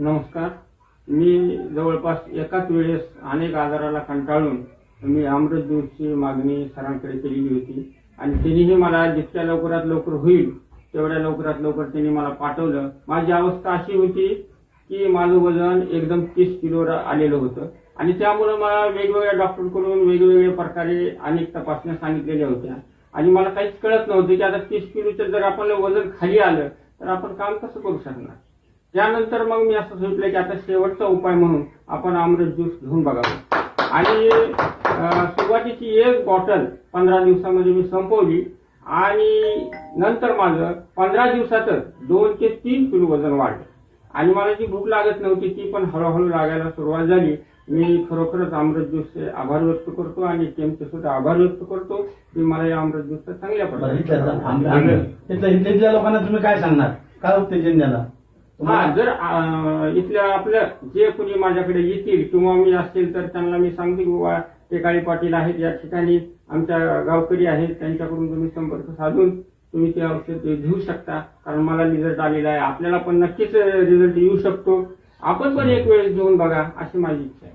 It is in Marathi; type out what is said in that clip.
नमस्कार. मी जवळपास एकाच वेळेस अनेक आजाराला कंटाळून मी अमृत दूधची मागणी सरांकडे केलेली होती. आणि त्यांनीही मला जितक्या लवकरात लवकर होईल तेवढ्या लवकरात लवकर त्यांनी मला पाठवलं. माझी अवस्था अशी होती की माझं वजन एकदम तीस किलोवर आलेलं होतं. आणि त्यामुळं मला वेगवेगळ्या डॉक्टरकडून वेगवेगळ्या प्रकारे अनेक तपासण्या सांगितलेल्या होत्या. आणि मला काहीच कळत नव्हतं की आता तीस किलोचं जर आपलं वजन खाली आलं तर आपण काम कसं करू शकणार? त्यानंतर मग मी असं सुचलं की आता शेवटचा उपाय म्हणून आपण अमृत ज्यूस घेऊन बघावं. आणि सुरुवातीची एक बॉटल पंधरा दिवसामध्ये मी संपवली. आणि नंतर माझं पंधरा दिवसातच दोन ते तीन किलो वजन वाढलं. आणि मला जी भूक लागत नव्हती ती पण हळूहळू लागायला सुरुवात झाली. मी खरोखरच अमृत ज्यूसचे आभार व्यक्त करतो आणि टीमचे सुद्धा आभार व्यक्त करतो की मला या अमृत ज्यूसचा चांगल्या इथल्या लोकांना तुम्ही काय सांगणार? काय उत्तेजन द्याला हा जर इथल्या आपल्या जे कोणी माझ्याकडे येतील किंवा मी असेल तर त्यांना मी सांगते की बाबा टेकाळी पाटील आहेत या ठिकाणी आमच्या गावकरी आहेत त्यांच्याकडून तुम्ही संपर्क साधून तुम्ही ते औषध घेऊ शकता. कारण मला रिझल्ट आलेला आहे. आपल्याला पण नक्कीच रिझल्ट येऊ शकतो. आपण पण एक वेळेस घेऊन बघा अशी माझी इच्छा आहे.